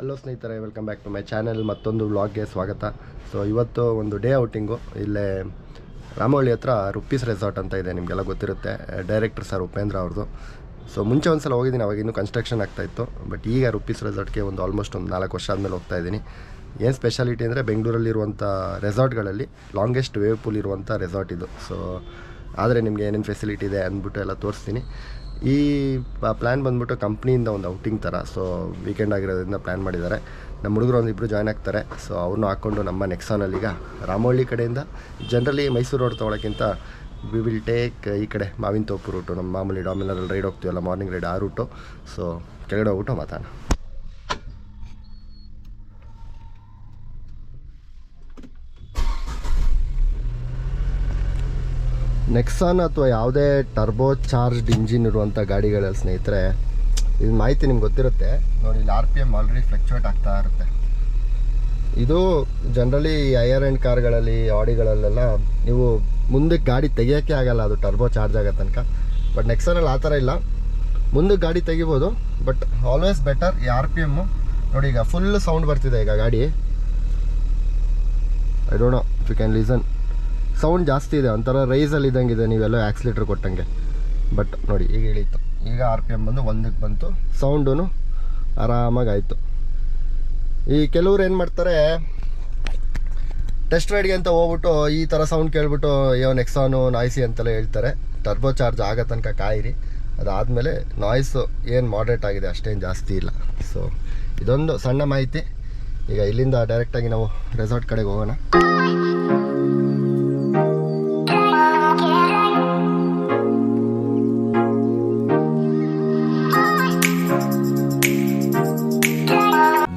Hello ಸ್ನೇಹಿತರೆ welcome back to my channel ಮತ್ತೊಂದು ವ್ಲಾಗ್ಗೆ ಸ್ವಾಗತ. ಸೊ ಇವತ್ತು ಒಂದು ಡೇ ಔಟಿಂಗು ಇಲ್ಲೇ ರಾಮವಳ್ಳಿ ಹತ್ರ ರುಪ್ಪೀಸ್ ರೆಸಾರ್ಟ್ ಅಂತ ಇದೆ, ನಿಮಗೆಲ್ಲ ಗೊತ್ತಿರುತ್ತೆ. ಡೈರೆಕ್ಟರ್ ಸರ್ ಉಪೇಂದ್ರ ಅವ್ರದ್ದು ಸೊ ಮುಂಚೆ ಒಂದು ಸಲ ಹೋಗಿದ್ದೀನಿ, ಅವಾಗ ಇನ್ನೂ ಕನ್ಸ್ಟ್ರಕ್ಷನ್ ಆಗ್ತಾಯಿತ್ತು ಬಟ್ ಈಗ ರುಪ್ಪೀಸ್ ರೆಸಾರ್ಟ್ಗೆ ಒಂದು ಆಲ್ಮೋಸ್ಟ್ ಒಂದು ನಾಲ್ಕು ವರ್ಷ ಆದಮೇಲೆ ಹೋಗ್ತಾ ಇದ್ದೀನಿ. ಏನು ಸ್ಪೆಷಾಲಿಟಿ ಅಂದರೆ ಬೆಂಗಳೂರಲ್ಲಿರುವಂಥ ರೆಸಾರ್ಟ್ಗಳಲ್ಲಿ ಲಾಂಗೆಸ್ಟ್ ವೇವ್ ಪೂಲ್ ಇರುವಂಥ ರೆಸಾರ್ಟ್ ಇದು. ಸೊ ಆದರೆ ನಿಮಗೆ ಏನೇನು ಫೆಸಿಲಿಟಿ ಇದೆ ಅಂದ್ಬಿಟ್ಟು ಎಲ್ಲ ತೋರಿಸ್ತೀನಿ. ಈ ಪ್ಲ್ಯಾನ್ ಬಂದ್ಬಿಟ್ಟು ಕಂಪ್ನಿಯಿಂದ ಒಂದು ಔಟಿಂಗ್ ಥರ ಸೊ ವೀಕೆಂಡ್ ಆಗಿರೋದ್ರಿಂದ ಪ್ಲ್ಯಾನ್ ಮಾಡಿದ್ದಾರೆ. ನಮ್ಮ ಹುಡುಗರು ಒಂದು ಇಬ್ಬರು ಜಾಯ್ನ್ ಆಗ್ತಾರೆ ಸೊ ಅವ್ರನ್ನೂ ಹಾಕ್ಕೊಂಡು ನಮ್ಮ ನೆಕ್ಸಾನಲ್ಲಿ ಈಗ ರಾಮವಳ್ಳಿ ಕಡೆಯಿಂದ ಜನರಲಿ ಮೈಸೂರು ರೋಡ್ ತೊಗೊಳಕ್ಕಿಂತ ವಿ ವಿಲ್ ಟೇಕ್ ಈ ಕಡೆ ಮಾವಿನ ತೋಪು ರೂಟು ನಮ್ಮ ಮಾಮೂಲಿ ಡಾಮಿನರಲ್ಲಿ ರೈಡ್ ಹೋಗ್ತೀವಲ್ಲ ಮಾರ್ನಿಂಗ್ ರೈಡ್ ಆ ರೂಟು ಸೊ ಕೆಳಗಡೆ ಹೋಗ್ಬಿಟ್ಟು ಮಾತಾಡೋಣ. ನೆಕ್ಸಾನ್ ಅಥವಾ ಯಾವುದೇ ಟರ್ಬೋ ಚಾರ್ಜ್ಡ್ ಇಂಜಿನ್ ಇರುವಂಥ ಗಾಡಿಗಳಲ್ಲಿ ಸ್ನೇಹಿತರೆ, ಇದು ಮಾಹಿತಿ ನಿಮ್ಗೆ ಗೊತ್ತಿರುತ್ತೆ. ನೋಡಿ, ಇಲ್ಲಿ R P M already fluctuate ಆಗ್ತಾ ಇರುತ್ತೆ. ಇದು ಜನರಲಿ ಐಯರ್ ಎಂಡ್ ಕಾರ್ಗಳಲ್ಲಿ ಆಡಿಗಳಲ್ಲೆಲ್ಲ ನೀವು ಮುಂದಕ್ಕೆ ಗಾಡಿ ತೆಗಿಯೋಕ್ಕೆ ಆಗಲ್ಲ, ಅದು ಟರ್ಬೋ ಚಾರ್ಜ್ ಆಗೋ ತನಕ. ಬಟ್ ನೆಕ್ಸನಲ್ಲಿ ಆ ಥರ ಇಲ್ಲ. ಮುಂದಕ್ಕೆ ಗಾಡಿ ತೆಗಿಬೋದು ಬಟ್ ಆಲ್ವೇಸ್ ಬೆಟರ್ ಈ ಆರ್ ಪಿ ಎಮ್ಮು ನೋಡಿ, ಈಗ ಫುಲ್ ಸೌಂಡ್ ಬರ್ತಿದೆ ಈಗ ಗಾಡಿ. I don't know you can listen sound ಜಾಸ್ತಿ ಇದೆ, ಒಂಥರ ರೈಸಲ್ಲಿ ಇದ್ದಂಗೆ ಇದೆ ನೀವೆಲ್ಲ ಆಕ್ಸಿಲೇಟ್ರ್ ಕೊಟ್ಟಂಗೆ. ಬಟ್ ನೋಡಿ, ಈಗ ಇಳೀತು ಈಗ ಆರ್ ಪಿ ಎಂ ಬಂದು ಒಂದಕ್ಕೆ ಬಂತು ಸೌಂಡೂ ಆರಾಮಾಗಿ ಆಯಿತು. ಈ ಕೆಲವ್ರು ಏನು ಮಾಡ್ತಾರೆ ಟೆಸ್ಟ್ ರೈಡ್ಗೆ ಅಂತ ಹೋಗ್ಬಿಟ್ಟು ಈ ಥರ ಸೌಂಡ್ ಕೇಳ್ಬಿಟ್ಟು ಏನು ನೆಕ್ಸಾನು ನಾಯ್ಸಿ ಅಂತೆಲ್ಲ ಹೇಳ್ತಾರೆ. ಟರ್ಬೋ ಚಾರ್ಜ್ ಆಗೋ ತನಕ ಕಾಯಿರಿ. ಅದಾದಮೇಲೆ ನಾಯ್ಸು ಏನು ಮಾಡ್ರೇಟ್ ಆಗಿದೆ, ಅಷ್ಟೇನು ಜಾಸ್ತಿ ಇಲ್ಲ. ಸೊ ಇದೊಂದು ಸಣ್ಣ ಮಾಹಿತಿ. ಈಗ ಇಲ್ಲಿಂದ ಡೈರೆಕ್ಟಾಗಿ ನಾವು ರೆಸಾರ್ಟ್ ಕಡೆಗೆ ಹೋಗೋಣ.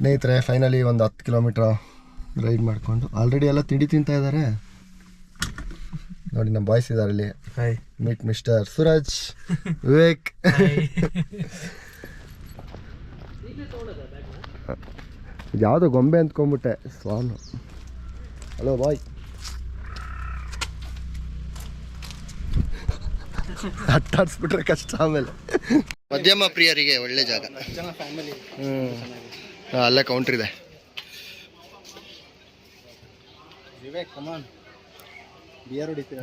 ಸ್ನೇಹಿತರೆ ಫೈನಲಿ ಒಂದು ಹತ್ತು ಕಿಲೋಮೀಟ್ರ್ ರೈಡ್ ಮಾಡಿಕೊಂಡು ಆಲ್ರೆಡಿ ಎಲ್ಲ ತಿಂಡಿ ತಿಂತಾ ಇದ್ದಾರೆ ನೋಡಿ ನಮ್ಮ ಬಾಯ್ಸ್ ಇದ್ದಾರೆ ಇಲ್ಲಿ. Hi meet mister Suraj Vivek ಯಾವುದೋ ಗೊಂಬೆ ಅಂದ್ಕೊಂಬಿಟ್ಟೆ ಸ್ವಾಮಿ. ಹಲೋ ಬಾಯ್ ಅಟ್ಟಾಡ್ಸ್ಬಿಟ್ರೆ ಕಷ್ಟ ಆಮೇಲೆ. ಮಧ್ಯಮ ಪ್ರಿಯರಿಗೆ ಒಳ್ಳೆ ಜಾಗ. ಫ್ಯಾಮಿಲಿ ಹ್ಞೂ ಅಲ್ಲೇ ಕೌಂಟ್ರ್ ಇದೆ. ವಿವೇಕ್ ಕಮಾನ್ ಬಿಯರ್ ಹೊಡಿತೀರ?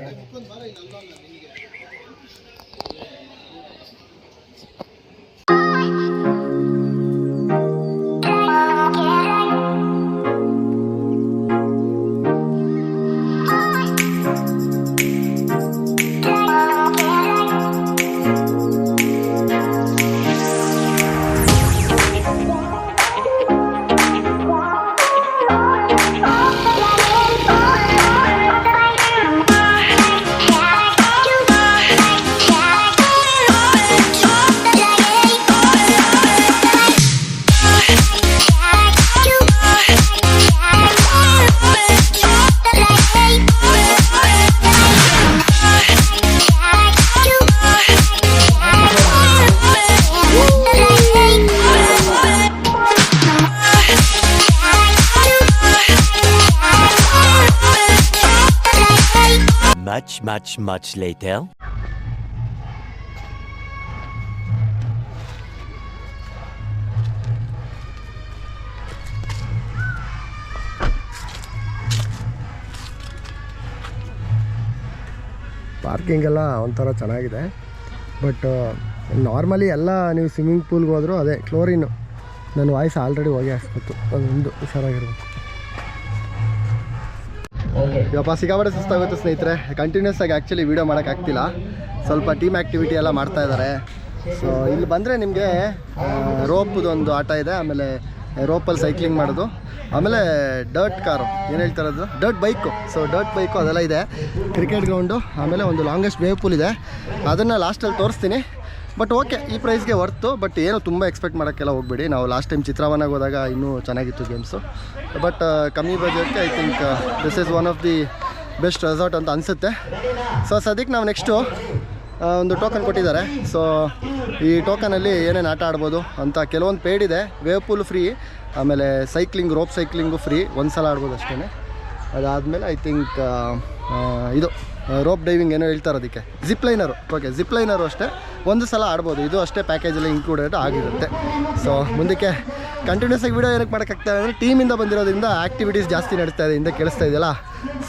Much, much, later. ಪಾರ್ಕಿಂಗ್ ಎಲ್ಲ ಒಂಥರ ಚೆನ್ನಾಗಿದೆ. ಬಟ್ ನಾರ್ಮಲಿ ಎಲ್ಲ ನೀವು ಸ್ವಿಮ್ಮಿಂಗ್ ಪೂಲ್ಗೆ ಹೋದರೂ ಅದೇ ಕ್ಲೋರಿನು ನನ್ನ ವಾಯ್ಸ್ ಆಲ್ರೆಡಿ ಹೋಗಿ ಹಾಕ್ಸ್ಬೇಕು. ಅದೊಂದು ಹುಷಾರಾಗಿರ್ಬೇಕು. ಇವಪ್ಪ ಸಿಗಾಬಡೆ ಸುಸ್ತಾಗುತ್ತೆ ಸ್ನೇಹಿತರೆ. ಕಂಟಿನ್ಯೂಸ್ ಆಗಿ ಆ್ಯಕ್ಚುಲಿ ವೀಡಿಯೋ ಮಾಡೋಕ್ಕಾಗ್ತಿಲ್ಲ ಸ್ವಲ್ಪ ಟೀಮ್ ಆ್ಯಕ್ಟಿವಿಟಿ ಎಲ್ಲ ಮಾಡ್ತಾ ಇದ್ದಾರೆ ಸೊ ಇಲ್ಲಿ ಬಂದರೆ ನಿಮಗೆ ರೋಪ್ದೊಂದು ಆಟ ಇದೆ. ಆಮೇಲೆ ರೋಪಲ್ಲಿ ಸೈಕ್ಲಿಂಗ್ ಮಾಡೋದು. ಆಮೇಲೆ ಡರ್ಟ್ ಕಾರು ಏನು ಹೇಳ್ತಾರೆ ಅದು dirt bike so dirt bike ಅದೆಲ್ಲ ಇದೆ. ಕ್ರಿಕೆಟ್ ಗ್ರೌಂಡು ಆಮೇಲೆ ಒಂದು ಲಾಂಗೆಸ್ಟ್ ವೇವ್ ಪೂಲ್ ಇದೆ. ಅದನ್ನು ಲಾಸ್ಟಲ್ಲಿ ತೋರಿಸ್ತೀನಿ. ಬಟ್ ಓಕೆ ಈ ಪ್ರೈಸ್ಗೆ ವರ್ತು ಬಟ್ ಏನು ತುಂಬ ಎಕ್ಸ್ಪೆಕ್ಟ್ ಮಾಡೋಕ್ಕೆಲ್ಲ ಹೋಗಬೇಡಿ. ನಾವು ಲಾಸ್ಟ್ ಟೈಮ್ ಚಿತ್ರವನಾಗ ಹೋದಾಗ ಇನ್ನೂ ಚೆನ್ನಾಗಿತ್ತು ಗೇಮ್ಸು ಬಟ್ ಕಮ್ಮಿ ಬಜೆಟ್ಗೆ I think this is one of the best resort ಅಂತ ಅನಿಸುತ್ತೆ. ಸೊ ಸದ್ಯಕ್ಕೆ ನಾವು ನೆಕ್ಸ್ಟು ಒಂದು ಟೋಕನ್ ಕೊಟ್ಟಿದ್ದಾರೆ. ಸೊ ಈ ಟೋಕನಲ್ಲಿ ಏನೇನು ಆಟ ಆಡ್ಬೋದು ಅಂತ ಕೆಲವೊಂದು ಪೇಡ್ ಇದೆ. ವೇವ್ ಪೂಲ್ ಫ್ರೀ ಆಮೇಲೆ ಸೈಕ್ಲಿಂಗ್ ರೋಪ್ ಸೈಕ್ಲಿಂಗು ಫ್ರೀ ಒಂದು ಸಲ ಆಡ್ಬೋದು ಅಷ್ಟೇ ಅದಾದಮೇಲೆ ಐ ಥಿಂಕ್ ಇದು ರೋಪ್ ಡೈವಿಂಗ್ ಏನೋ ಹೇಳ್ತಾರೆ ಅದಕ್ಕೆ. Zip liner okay zip liner ಅಷ್ಟೇ. ಒಂದು ಸಲ ಆಡ್ಬೋದು. ಇದು ಅಷ್ಟೇ ಪ್ಯಾಕೇಜಲ್ಲಿ ಇನ್ಕ್ಲೂಡೆಡ್ ಆಗಿರುತ್ತೆ. ಸೊ ಮುಂದಕ್ಕೆ ಕಂಟಿನ್ಯೂಸ್ ಆಗಿ ವಿಡಿಯೋ ಏನಕ್ಕೆ ಮಾಡೋಕ್ಕಾಗ್ತಾ ಅಂದರೆ ಟೀಮಿಂದ ಬಂದಿರೋದ್ರಿಂದ ಆ್ಯಕ್ಟಿವಿಟೀಸ್ ಜಾಸ್ತಿ ನಡೀತಾ ಇದೆ, ಹಿಂದೆ ಕೇಳಿಸ್ತಾ ಇದೆಯಲ್ಲ?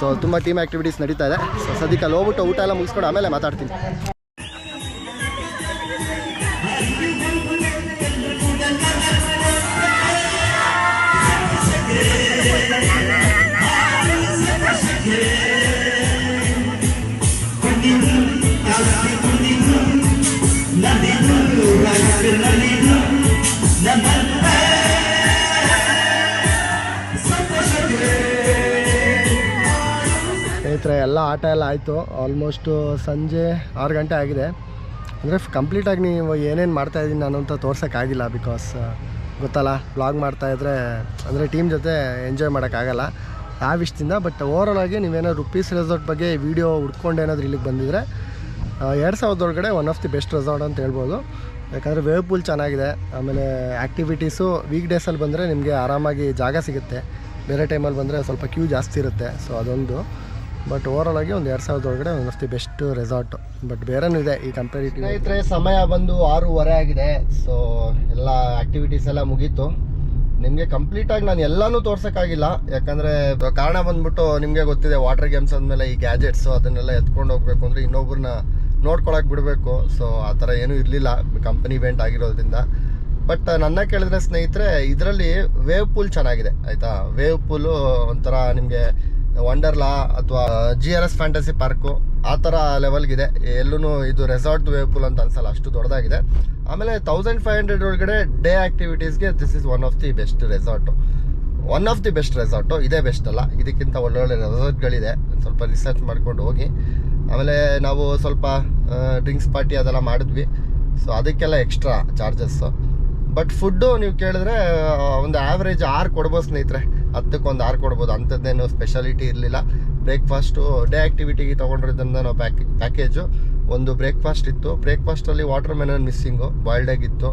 ಸೊ ತುಂಬ ಟೀಮ್ ಆ್ಯಕ್ಟಿವಿಟೀಸ್ ನಡೀತಾ ಇದೆ. ಸೊ ಸದ್ಯಕ್ಕೆ ಅಲ್ಲಿ ಹೋಗ್ಬಿಟ್ಟು ಊಟ ಎಲ್ಲ ಮುಗಿಸ್ಕೊಂಡು ಆಮೇಲೆ ಮಾತಾಡ್ತೀನಿ. ಸ್ನೇಹಿತರೆ, ಎಲ್ಲ ಆಟ ಎಲ್ಲ ಆಯಿತು. ಆಲ್ಮೋಸ್ಟು ಸಂಜೆ ಆರು ಗಂಟೆ ಆಗಿದೆ. ಅಂದರೆ ಕಂಪ್ಲೀಟಾಗಿ ನೀವು ಏನೇನು ಮಾಡ್ತಾಯಿದ್ದೀನಿ ನಾನು ಅಂತ ತೋರ್ಸೋಕ್ಕಾಗಿಲ್ಲ ಬಿಕಾಸ್ ಗೊತ್ತಲ್ಲ ವ್ಲಾಗ್ ಮಾಡ್ತಾಯಿದ್ರೆ ಅಂದರೆ ಟೀಮ್ ಜೊತೆ ಎಂಜಾಯ್ ಮಾಡೋಕ್ಕಾಗಲ್ಲ ಆ ವಿಷಯದಿಂದ ಬಟ್ ಓವರಾಲ್ ಆಗಿ ನೀವೇನಾದ್ರು ರುಪೀಸ್ ರೆಸಾರ್ಟ್ ಬಗ್ಗೆ ವಿಡಿಯೋ ಹುಡ್ಕೊಂಡು ಏನಾದರೂ ಇಲ್ಲಿಗೆ ಬಂದಿದ್ರೆ ಎರಡು ಸಾವಿರದ ಒಳಗಡೆ one of the best resort ಅಂತ ಹೇಳ್ಬೋದು. ಯಾಕಂದರೆ ವೇವ್ ಪೂಲ್ ಚೆನ್ನಾಗಿದೆ, ಆಮೇಲೆ ಆ್ಯಕ್ಟಿವಿಟೀಸು ವೀಕ್ ಡೇಸಲ್ಲಿ ಬಂದರೆ ನಿಮಗೆ ಆರಾಮಾಗಿ ಜಾಗ ಸಿಗುತ್ತೆ. ಬೇರೆ ಟೈಮಲ್ಲಿ ಬಂದರೆ ಸ್ವಲ್ಪ ಕ್ಯೂ ಜಾಸ್ತಿ ಇರುತ್ತೆ ಸೊ ಅದೊಂದು. ಬಟ್ ಓವರಾಲ್ ಆಗಿ ಒಂದು ಎರಡು ಸಾವಿರದ ಒಳಗಡೆ ಒಂದಷ್ಟು ಬೆಸ್ಟ್ ರೆಸಾರ್ಟ್ ಬಟ್ ಬೇರೆನೂ ಇದೆ, ಈ ಕಂಪೇರಿಟಿವ್ ಸ್ನೇಹಿತರೆ, ಸಮಯ ಬಂದು ಆರೂವರೆ ಆಗಿದೆ ಸೊ ಎಲ್ಲ ಆ್ಯಕ್ಟಿವಿಟೀಸ್ ಎಲ್ಲ ಮುಗೀತು. ನಿಮಗೆ ಕಂಪ್ಲೀಟಾಗಿ ನಾನು ಎಲ್ಲನೂ ತೋರ್ಸೋಕ್ಕಾಗಿಲ್ಲ, ಯಾಕಂದರೆ ಕಾರಣ ಬಂದ್ಬಿಟ್ಟು ನಿಮಗೆ ಗೊತ್ತಿದೆ ವಾಟರ್ ಗೇಮ್ಸ್ ಅಂದಮೇಲೆ ಈ ಗ್ಯಾಜೆಟ್ಸು ಅದನ್ನೆಲ್ಲ ಎತ್ಕೊಂಡು ಹೋಗ್ಬೇಕು ಅಂದರೆ ಇನ್ನೊಬ್ರನ್ನ ನೋಡ್ಕೊಳಕ್ಕೆ ಬಿಡಬೇಕು. ಸೊ ಆ ಥರ ಏನೂ ಇರಲಿಲ್ಲ. ಕಂಪನಿ ಇವೆಂಟ್ ಆಗಿರೋದ್ರಿಂದ. ಬಟ್ ನನ್ನ ಕೇಳಿದ್ರೆ ಸ್ನೇಹಿತರೆ, ಇದರಲ್ಲಿ ವೇವ್ ಪೂಲ್ ಚೆನ್ನಾಗಿದೆ, ಆಯಿತಾ? ವೇವ್ ಪೂಲು ಒಂಥರ ನಿಮಗೆ ವಂಡರ್ಲಾ ಅಥವಾ G R S fantasy park ಆ ಥರ ಲೆವೆಲ್ಗಿದೆ ಎಲ್ಲೂ ಇದು ರೆಸಾರ್ಟ್ ವೇವ್ ಪೂಲ್ ಅಂತ ಅನ್ಸಲ್ಲ, ಅಷ್ಟು ದೊಡ್ಡದಾಗಿದೆ. ಆಮೇಲೆ ತೌಸಂಡ್ ಫೈವ್ ಹಂಡ್ರೆಡ್ ಒಳಗಡೆ day ಆ್ಯಕ್ಟಿವಿಟೀಸ್ಗೆ this is one of the best resort one of the best resort ಇದೇ ಬೆಸ್ಟ್ ಅಲ್ಲ. ಇದಕ್ಕಿಂತ ಒಳ್ಳೊಳ್ಳೆ ರೆಸಾರ್ಟ್ಗಳಿದೆ ಸ್ವಲ್ಪ ರಿಸರ್ಚ್ ಮಾಡ್ಕೊಂಡು ಹೋಗಿ. ಆಮೇಲೆ ನಾವು ಸ್ವಲ್ಪ ಡ್ರಿಂಕ್ಸ್ ಪಾರ್ಟಿ ಅದೆಲ್ಲ ಮಾಡಿದ್ವಿ. ಸೊ ಅದಕ್ಕೆಲ್ಲ ಎಕ್ಸ್ಟ್ರಾ ಚಾರ್ಜಸ್ಸು ಬಟ್ ಫುಡ್ಡು ನೀವು ಕೇಳಿದ್ರೆ, ಒಂದು ಆ್ಯಾವ್ರೇಜ್ ಆರು ಕೊಡ್ಬೋದು ಸ್ನೇಹಿತರೆ. ಹತ್ತಕ್ಕೊಂದು ಆರು ಕೊಡ್ಬೋದು. ಅಂಥದ್ದೇನು ಸ್ಪೆಷಾಲಿಟಿ ಇರಲಿಲ್ಲ. ಬ್ರೇಕ್ಫಾಸ್ಟು ಡೇ ಆ್ಯಕ್ಟಿವಿಟಿಗೆ ತೊಗೊಂಡಿರೋದ್ರಿಂದ ನಾವು ಪ್ಯಾಕ್ ಪ್ಯಾಕೇಜು ಒಂದು ಬ್ರೇಕ್ಫಾಸ್ಟ್ ಇತ್ತು. ಬ್ರೇಕ್ಫಾಸ್ಟಲ್ಲಿ ವಾಟರ್ ಮೆಲನ್ ಮಿಸ್ಸಿಂಗು ಬಾಯ್ಲ್ಡ್ ಆಗಿತ್ತು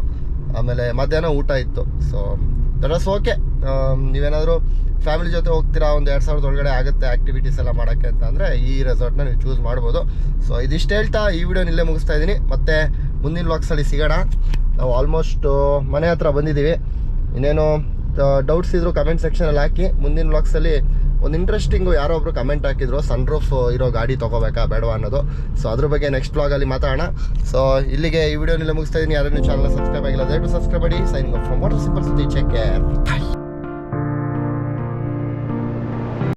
ಆಮೇಲೆ ಮಧ್ಯಾಹ್ನ ಊಟ ಇತ್ತು. ಸೊ ದಟ್ಸ್ ಓಕೆ ನೀವೇನಾದರೂ ಫ್ಯಾಮಿಲಿ ಜೊತೆ ಹೋಗ್ತೀರಾ? ಒಂದು ಎರಡು ಸಾವಿರದ ಒಳಗಡೆ ಆಗುತ್ತೆ ಆ್ಯಕ್ಟಿವಿಟೀಸ್ ಎಲ್ಲ ಮಾಡೋಕ್ಕೆ ಅಂತ ಅಂದರೆ ಈ ರೆಸಾರ್ಟ್ನ ನೀವು ಚೂಸ್ ಮಾಡ್ಬೋದು. ಸೊ ಇದಿಷ್ಟು ಹೇಳ್ತಾ ಈ ವಿಡಿಯೋ ಇಲ್ಲೇ ಮುಗಿಸ್ತಾ ಇದ್ದೀನಿ. ಮತ್ತು ಮುಂದಿನ ವಾಕ್ಸಲ್ಲಿ ಸಿಗೋಣ. ನಾವು ಆಲ್ಮೋಸ್ಟ್ ಮನೆ ಹತ್ರ ಬಂದಿದ್ದೀವಿ. ಇನ್ನೇನು ಡೌಟ್ಸ್ ಇದ್ದರೂ ಕಮೆಂಟ್ ಸೆಕ್ಷನಲ್ಲಿ ಹಾಕಿ. ಮುಂದಿನ ವ್ಲಾಗ್ಸಲ್ಲಿ ಒಂದು ಇಂಟ್ರೆಸ್ಟಿಂಗು ಯಾರೋ ಒಬ್ರು ಕಮೆಂಟ್ ಹಾಕಿದ್ರು ಸನ್ ರೂಫ್ ಇರೋ ಗಾಡಿ ತೊಗೋಬೇಕಾ, ಬೇಡವಾ ಅನ್ನೋದು. ಸೊ ಅದ್ರ ಬಗ್ಗೆ ನೆಕ್ಸ್ಟ್ ವ್ಲಾಗಲ್ಲಿ ಮಾತಾಡೋಣ. ಸೊ ಇಲ್ಲಿಗೆ ಈ ವಿಡಿಯೋನೆಲ್ಲ ಮುಗಿಸ್ತಾ ಇದ್ದೀನಿ ಯಾರನ್ನೂ ಚಾನಲ್ ಸಬ್ಸ್ಕ್ರೈಬ್ ಆಗಿಲ್ಲ, ದಯವಿಟ್ಟು ಸಬ್ಸ್ಕ್ರೈಬ್ ಮಾಡಿ. ಸೈನ್ ಫ್ರಮ್ ವಾಟರ್ ಸಿಂಪಲ್ ಸುದ್ದಿ ಚೆಕ್